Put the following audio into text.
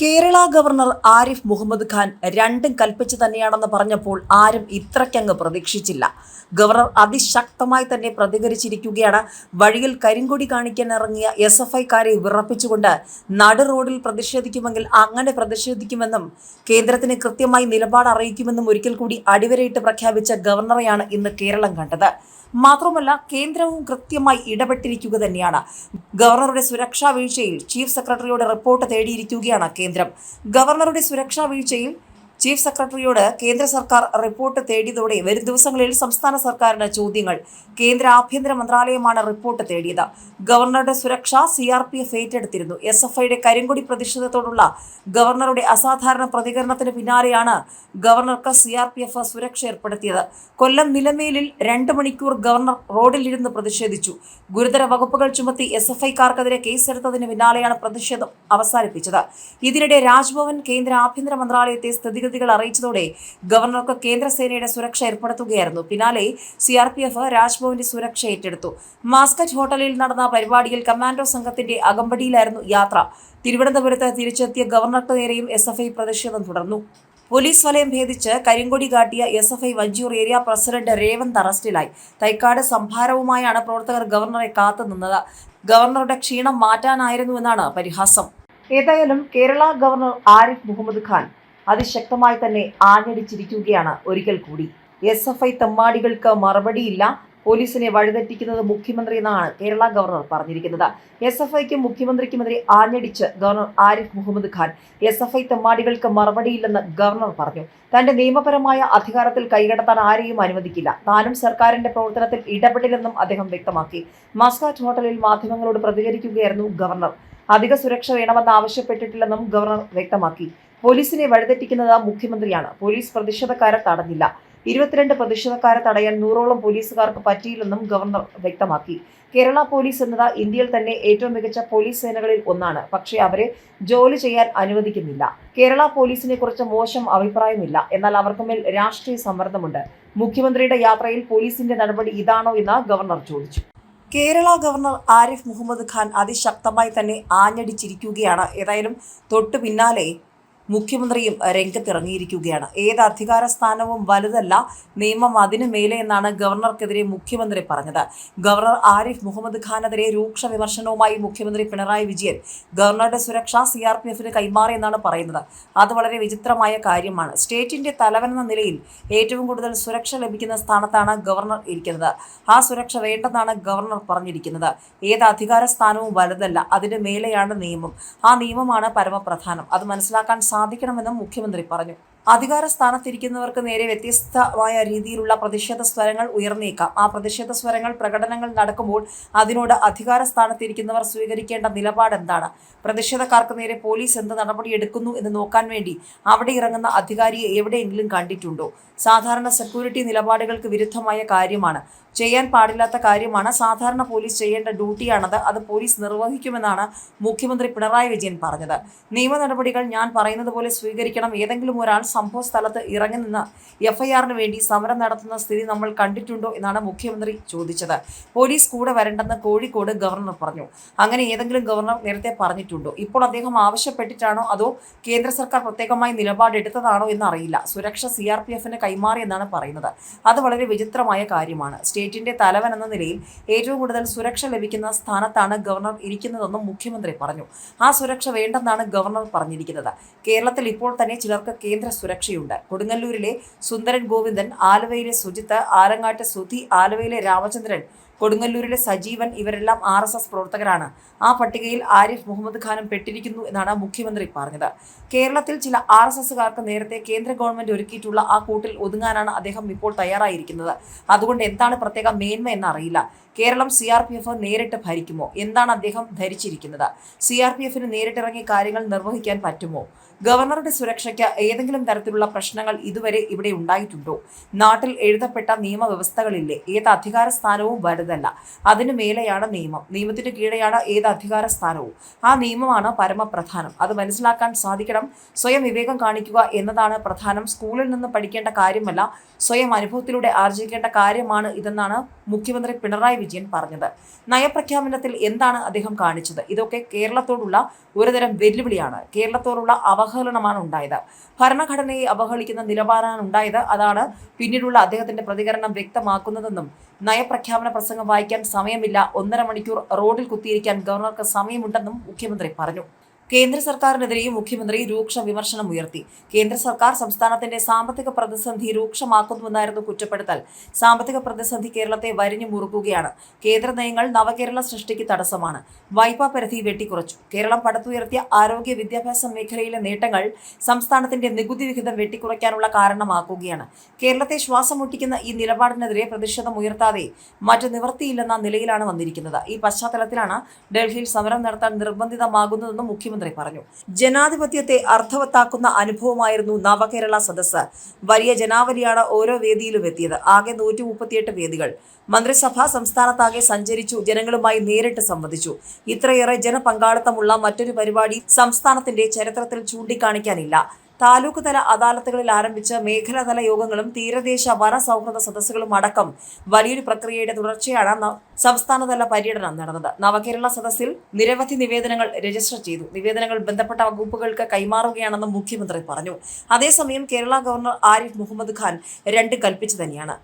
Kerala governor Arif Muhammad Khan രണ്ടും കൽപ്പിച്ചു തന്നെയാണെന്ന് പറഞ്ഞപ്പോൾ ആരും ഇത്രയ്ക്കങ്ങ് പ്രതീക്ഷിച്ചില്ല. ഗവർണർ അതിശക്തമായി തന്നെ പ്രതികരിച്ചിരിക്കുകയാണ്. വഴിയിൽ കരിങ്കൊടി കാണിക്കാൻ ഇറങ്ങിയ എസ് എഫ് ഐക്കാരെ വിറപ്പിച്ചുകൊണ്ട് നടു റോഡിൽ പ്രതിഷേധിക്കുമെങ്കിൽ അങ്ങനെ പ്രതിഷേധിക്കുമെന്നും കേന്ദ്രത്തിന് കൃത്യമായി നിലപാട് അറിയിക്കുമെന്നും ഒരിക്കൽ കൂടി അടിവരയിട്ട് പ്രഖ്യാപിച്ച ഗവർണറെയാണ് ഇന്ന് കേരളം കണ്ടത്. മാത്രമല്ല കേന്ദ്രവും കൃത്യമായി ഇടപെട്ടിരിക്കുക തന്നെയാണ്. ഗവർണറുടെ സുരക്ഷാ വീഴ്ചയിൽ ചീഫ് സെക്രട്ടറിയുടെ റിപ്പോർട്ട് തേടിയിരിക്കുകയാണ് കേന്ദ്രം. ഗവർണറുടെ സുരക്ഷാ വീഴ്ചയിൽ ചീഫ് സെക്രട്ടറിയോട് കേന്ദ്ര സർക്കാർ റിപ്പോർട്ട് തേടിയതോടെ വരും ദിവസങ്ങളിൽ സംസ്ഥാന സർക്കാരിന് ചോദ്യങ്ങൾ. കേന്ദ്ര ആഭ്യന്തര മന്ത്രാലയമാണ് റിപ്പോർട്ട് തേടിയത്. ഗവർണറുടെ സുരക്ഷ സി ആർ പി എഫ് ഏറ്റെടുത്തിരുന്നു. എസ് എഫ് ഐയുടെ കരിങ്കൊടി പ്രതിഷേധത്തോടുള്ള ഗവർണറുടെ അസാധാരണ പ്രതികരണത്തിന് പിന്നാലെയാണ് ഗവർണർക്ക് സി ആർ പി എഫ് സുരക്ഷ ഏർപ്പെടുത്തിയത്. കൊല്ലം നിലമേലിൽ രണ്ട് മണിക്കൂർ ഗവർണർ റോഡിലിരുന്ന് പ്രതിഷേധിച്ചു. ഗുരുതര വകുപ്പുകൾ ചുമത്തി എസ് എഫ് ഐക്കാർക്കെതിരെ കേസെടുത്തതിന് പിന്നാലെയാണ് പ്രതിഷേധം അവസാനിപ്പിച്ചത്. ഇതിനിടെ രാജ്ഭവൻ കേന്ദ്ര ആഭ്യന്തര മന്ത്രാലയത്തെ സ്ഥിതിഗതികൾ അറിയിച്ചതോടെ ഗവർണർക്ക് കേന്ദ്രസേനയുടെ സുരക്ഷ ഏർപ്പെടുത്തുകയായിരുന്നു. പിന്നാലെ സി ആർ പി എഫ് രാജ്ഭവന്റെ സുരക്ഷ ഏറ്റെടുത്തു. മാസ്കറ്റ് ഹോട്ടലിൽ നടന്ന പരിപാടിയിൽ കമാൻഡോ സംഘത്തിന്റെ അകമ്പടിയിലായിരുന്നു യാത്ര. തിരുവനന്തപുരത്ത് തിരിച്ചെത്തിയ ഗവർണർക്ക് നേരെയും എസ് എഫ് ഐ പ്രതിഷേധം തുടർന്നു. പോലീസ് വലയം ഭേദിച്ച് കരിങ്കൊടി കാട്ടിയ S F I Vanchoor area president Revanth അറസ്റ്റിലായി. തൈക്കാട് സംഭാരവുമായാണ് പ്രവർത്തകർ ഗവർണറെ കാത്തുനിന്നത്. ഗവർണറുടെ ക്ഷീണം മാറ്റാനായിരുന്നുവെന്നാണ് പരിഹാസം. ഏതായാലും കേരള ഗവർണർ ആരിഫ് മുഹമ്മദ് ഖാൻ അതിശക്തമായി തന്നെ ആഞ്ഞടിച്ചിരിക്കുകയാണ് ഒരിക്കൽ കൂടി. എസ് എഫ് ഐ തെമ്മാടികൾക്ക് മറുപടിയില്ല. പോലീസിനെ വഴിതെറ്റിക്കുന്നത് മുഖ്യമന്ത്രി എന്നാണ് കേരള ഗവർണർ പറഞ്ഞിരിക്കുന്നത്. എസ് എഫ് ഐക്കും മുഖ്യമന്ത്രിക്കുമെതിരെ ആഞ്ഞടിച്ച് governor Arif Mohammad Khan S F I തെമ്മാടികൾക്ക് മറുപടിയില്ലെന്ന് ഗവർണർ പറഞ്ഞു. തന്റെ നിയമപരമായ അധികാരത്തിൽ കൈകടത്താൻ ആരെയും അനുവദിക്കില്ല. താനും സർക്കാരിന്റെ പ്രവർത്തനത്തിൽ ഇടപെടില്ലെന്നും അദ്ദേഹം വ്യക്തമാക്കി. മസ്കാറ്റ് ഹോട്ടലിൽ മാധ്യമങ്ങളോട് പ്രതികരിക്കുകയായിരുന്നു ഗവർണർ. അധിക സുരക്ഷ വേണമെന്ന് ആവശ്യപ്പെട്ടിട്ടില്ലെന്നും ഗവർണർ വ്യക്തമാക്കി. പോലീസിനെ വഴിതെറ്റിക്കുന്നത് മുഖ്യമന്ത്രിയാണ്. പോലീസ് പ്രതിഷേധക്കാരെ തടഞ്ഞില്ല. ഇരുപത്തിരണ്ട് പ്രതിഷേധക്കാരെ തടയാൻ നൂറോളം പോലീസുകാർക്ക് പറ്റിയില്ലെന്നും ഗവർണർ വ്യക്തമാക്കി. കേരള പോലീസ് എന്നത് ഇന്ത്യയിൽ തന്നെ ഏറ്റവും മികച്ച പോലീസ് സേനകളിൽ ഒന്നാണ്. പക്ഷേ അവരെ ജോലി ചെയ്യാൻ അനുവദിക്കുന്നില്ല. കേരള പോലീസിനെ കുറിച്ച് മോശം അഭിപ്രായമില്ല. എന്നാൽ അവർക്കുമേൽ രാഷ്ട്രീയ സമ്മർദ്ദമുണ്ട്. മുഖ്യമന്ത്രിയുടെ യാത്രയിൽ പോലീസിന്റെ നടപടി ഇതാണോ എന്ന് ഗവർണർ ചോദിച്ചു. കേരള ഗവർണർ ആരിഫ് മുഹമ്മദ് ഖാൻ അതിശക്തമായി തന്നെ ആഞ്ഞടിച്ചിരിക്കുകയാണ്. ഏതായാലും തൊട്ടു പിന്നാലെ മുഖ്യമന്ത്രിയും രംഗത്തിറങ്ങിയിരിക്കുകയാണ്. ഏത് അധികാര സ്ഥാനവും വലുതല്ല നിയമം അതിനു മേലെ എന്നാണ് ഗവർണർക്കെതിരെ മുഖ്യമന്ത്രി പറഞ്ഞത്. ഗവർണർ ആരിഫ് മുഹമ്മദ് ഖാനെതിരെ രൂക്ഷ വിമർശനവുമായി മുഖ്യമന്ത്രി പിണറായി വിജയൻ ഗവർണറുടെ സുരക്ഷ സി ആർ പി എഫിന് കൈമാറിയെന്നാണ് പറയുന്നത്. അത് വളരെ വിചിത്രമായ കാര്യമാണ്. സ്റ്റേറ്റിന്റെ തലവനെന്ന നിലയിൽ ഏറ്റവും കൂടുതൽ സുരക്ഷ ലഭിക്കുന്ന സ്ഥാനത്താണ് ഗവർണർ ഇരിക്കുന്നത്. ആ സുരക്ഷ വേണ്ടെന്നാണ് ഗവർണർ പറഞ്ഞിരിക്കുന്നത്. ഏത് അധികാര സ്ഥാനവും വലുതല്ല അതിന് മേലെയാണ് നിയമം. ആ നിയമമാണ് പരമപ്രധാനം. അത് മനസ്സിലാക്കാൻ സാധിക്കണമെന്നും മുഖ്യമന്ത്രി പറഞ്ഞു. അധികാര സ്ഥാനത്തിരിക്കുന്നവർക്ക് നേരെ വ്യത്യസ്തമായ രീതിയിലുള്ള പ്രതിഷേധ സ്വരങ്ങൾ ഉയർന്നേക്കാം. ആ പ്രതിഷേധ സ്വരങ്ങൾ പ്രകടനങ്ങൾ നടക്കുമ്പോൾ അതിനോട് അധികാര സ്ഥാനത്തിരിക്കുന്നവർ സ്വീകരിക്കേണ്ട നിലപാട് എന്താണ്? പ്രതിഷേധക്കാർക്ക് നേരെ പോലീസ് എന്ത് നടപടി എടുക്കുന്നു എന്ന് നോക്കാൻ വേണ്ടി അവിടെ ഇറങ്ങുന്ന അധികാരിയെ എവിടെയെങ്കിലും കണ്ടിട്ടുണ്ടോ? സാധാരണ സെക്യൂരിറ്റി നിലപാടുകൾക്ക് വിരുദ്ധമായ കാര്യമാണ്. ചെയ്യാൻ പാടില്ലാത്ത കാര്യമാണ്. സാധാരണ പോലീസ് ചെയ്യേണ്ട ഡ്യൂട്ടിയാണത്. അത് പോലീസ് നിർവഹിക്കുമെന്നാണ് മുഖ്യമന്ത്രി പിണറായി വിജയൻ പറഞ്ഞത്. നിയമ നടപടികൾ ഞാൻ പറയുന്നത് പോലെ സ്വീകരിക്കണം. ഏതെങ്കിലും ഒരാൾ സംഭവ സ്ഥലത്ത് ഇറങ്ങി നിന്ന് എഫ്ഐആറിന് വേണ്ടി സമരം നടത്തുന്ന സ്ഥിതി നമ്മൾ കണ്ടിട്ടുണ്ടോ എന്നാണ് മുഖ്യമന്ത്രി ചോദിച്ചത്. പോലീസ് കൂടെ വരണ്ടെന്ന് കോഴിക്കോട് ഗവർണർ പറഞ്ഞു. അങ്ങനെ ഏതെങ്കിലും ഗവർണർ നേരത്തെ പറഞ്ഞിട്ടുണ്ടോ? ഇപ്പോൾ അദ്ദേഹം ആവശ്യപ്പെട്ടിട്ടാണോ അതോ കേന്ദ്ര സർക്കാർ പ്രത്യേകമായി നിലപാടെടുത്തതാണോ എന്നറിയില്ല. സുരക്ഷ സി ആർ പി എഫിന് കൈമാറിയെന്നാണ് പറയുന്നത്. അത് വളരെ വിചിത്രമായ കാര്യമാണ്. സ്റ്റേറ്റിന്റെ തലവൻ എന്ന നിലയിൽ ഏറ്റവും കൂടുതൽ സുരക്ഷ ലഭിക്കുന്ന സ്ഥാനത്താണ് ഗവർണർ ഇരിക്കുന്നതെന്നും മുഖ്യമന്ത്രി പറഞ്ഞു. ആ സുരക്ഷ വേണ്ടെന്നാണ് ഗവർണർ പറഞ്ഞിരിക്കുന്നത്. കേരളത്തിൽ ഇപ്പോൾ തന്നെ ചിലർക്ക് കേന്ദ്ര സുരക്ഷയുണ്ട്. കൊടുങ്ങല്ലൂരിലെ സുന്ദരൻ ഗോവിന്ദൻ ആലുവയിലെ സുജിത്ത് ആലങ്ങാട്ട് സുധി ആലുവയിലെ രാമചന്ദ്രൻ കൊടുങ്ങല്ലൂരിലെ സജീവൻ ഇവരെല്ലാം ആർ എസ് എസ് പ്രവർത്തകരാണ്. ആ പട്ടികയിൽ ആരിഫ് മുഹമ്മദ് ഖാനും പെട്ടിരിക്കുന്നു എന്നാണ് മുഖ്യമന്ത്രി പറഞ്ഞത്. കേരളത്തിൽ ചില ആർ എസ് എസുകാർക്ക് നേരത്തെ കേന്ദ്ര ഗവൺമെന്റ് ഒരുക്കിയിട്ടുള്ള ആ കൂട്ടിൽ ഒതുങ്ങാനാണ് അദ്ദേഹം ഇപ്പോൾ തയ്യാറായിരിക്കുന്നത്. അതുകൊണ്ട് എന്താണ് പ്രത്യേക മേന്മ എന്നറിയില്ല. Keralam C R P F നേരിട്ട് ഭരിക്കുമോ? എന്താണ് അദ്ദേഹം ധരിച്ചിരിക്കുന്നത്? സി ആർ പി എഫിന് നേരിട്ടിറങ്ങി കാര്യങ്ങൾ നിർവഹിക്കാൻ പറ്റുമോ? ഗവർണറുടെ സുരക്ഷയ്ക്ക് ഏതെങ്കിലും തരത്തിലുള്ള പ്രശ്നങ്ങൾ ഇതുവരെ ഇവിടെ ഉണ്ടായിട്ടുണ്ടോ? നാട്ടിൽ എഴുതപ്പെട്ട നിയമവ്യവസ്ഥകളില്ലേ? ഏത് അധികാര സ്ഥാനവും വലുത് വലുതല്ല. അതിനു മേലെയാണ് നിയമം. നിയമത്തിന് കീഴെയാണ് ഏത് അധികാര സ്ഥാനവും. ആ നിയമമാണ് പരമപ്രധാനം. അത് മനസ്സിലാക്കാൻ സാധിക്കണം. സ്വയം വിവേകം കാണിക്കുക എന്നതാണ് പ്രധാനം. സ്കൂളിൽ നിന്ന് പഠിക്കേണ്ട കാര്യമല്ല. സ്വയം അനുഭവത്തിലൂടെ ആർജിക്കേണ്ട കാര്യമാണ് ഇതെന്നാണ് മുഖ്യമന്ത്രി പിണറായി വിജയൻ പറഞ്ഞത്. നയപ്രഖ്യാപനത്തിൽ എന്താണ് അദ്ദേഹം കാണിച്ചത്? ഇതൊക്കെ കേരളത്തോടുള്ള ഒരുതരം വെല്ലുവിളിയാണ്. കേരളത്തോടുള്ള അവഹേളനമാണ് ഉണ്ടായത്. ഭരണഘടനയെ അവഹേളിക്കുന്ന നിലപാടാണ് ഉണ്ടായത്. അതാണ് പിന്നീടുള്ള അദ്ദേഹത്തിന്റെ പ്രതികരണം വ്യക്തമാക്കുന്നതെന്നും നയപ്രഖ്യാപന പ്രസംഗം വായിക്കാൻ സമയമില്ല ഒന്നര മണിക്കൂർ റോഡിൽ കുത്തിയിരിക്കാൻ ഗവർണർക്ക് സമയമുണ്ടെന്നും മുഖ്യമന്ത്രി പറഞ്ഞു. കേന്ദ്ര സർക്കാരിനെതിരെയും മുഖ്യമന്ത്രി രൂക്ഷ വിമർശനം ഉയർത്തി. കേന്ദ്ര സർക്കാർ സംസ്ഥാനത്തിന്റെ സാമ്പത്തിക പ്രതിസന്ധി രൂക്ഷമാക്കുന്നുവെന്നായിരുന്നു കുറ്റപ്പെടുത്തൽ. സാമ്പത്തിക പ്രതിസന്ധി കേരളത്തെ വരിഞ്ഞു മുറുക്കുകയാണ്. കേന്ദ്ര നയങ്ങൾ നവകേരള സൃഷ്ടിക്ക് തടസ്സമാണ്. വായ്പാ പരിധി വെട്ടിക്കുറച്ചു. കേരളം പടുത്തുയർത്തിയ ആരോഗ്യ വിദ്യാഭ്യാസ മേഖലയിലെ നേട്ടങ്ങൾ സംസ്ഥാനത്തിന്റെ നികുതി വിഹിതം വെട്ടിക്കുറയ്ക്കാനുള്ള കാരണമാക്കുകയാണ്. കേരളത്തെ ശ്വാസം മുട്ടിക്കുന്ന ഈ നിലപാടിനെതിരെ പ്രതിഷേധം ഉയർത്താതെ മറ്റു നിവൃത്തിയില്ലെന്ന നിലയിലാണ് വന്നിരിക്കുന്നത്. ഈ പശ്ചാത്തലത്തിലാണ് ഡൽഹിയിൽ സമരം നടത്താൻ നിർബന്ധിതമാകുന്നതെന്നും മുഖ്യമന്ത്രി പറഞ്ഞു. ജനാധിപത്യത്തെ അർത്ഥവത്താക്കുന്ന അനുഭവമായിരുന്നു നവകേരള സദസ്സ്. വലിയ ജനാവലിയാണ് ഓരോ വേദിയിലും എത്തിയത്. ആകെ നൂറ്റി മുപ്പത്തിയെട്ട് വേദികൾ. മന്ത്രിസഭ സംസ്ഥാനത്താകെ സഞ്ചരിച്ചു ജനങ്ങളുമായി നേരിട്ട് സംവദിച്ചു. ഇത്രയേറെ ജനപങ്കാളിത്തമുള്ള മറ്റൊരു പരിപാടി സംസ്ഥാനത്തിന്റെ ചരിത്രത്തിൽ ചൂണ്ടിക്കാണിക്കാനില്ല. താലൂക്ക് തല അദാലത്തുകളിൽ ആരംഭിച്ച മേഖലാതല യോഗങ്ങളും തീരദേശ വന സൗഹൃദ സദസ്സുകളും അടക്കം വലിയൊരു പ്രക്രിയയുടെ തുടർച്ചയാണ് സംസ്ഥാനതല പര്യടനം നടന്നത്. നവകേരള സദസ്സിൽ നിരവധി നിവേദനങ്ങൾ രജിസ്റ്റർ ചെയ്തു. നിവേദനങ്ങൾ ബന്ധപ്പെട്ട വകുപ്പുകൾക്ക് കൈമാറുകയാണെന്നും മുഖ്യമന്ത്രി പറഞ്ഞു. അതേസമയം കേരള ഗവർണർ ആരിഫ് മുഹമ്മദ് ഖാൻ രണ്ട് കൽപ്പിച്ചു തന്നെയാണ്.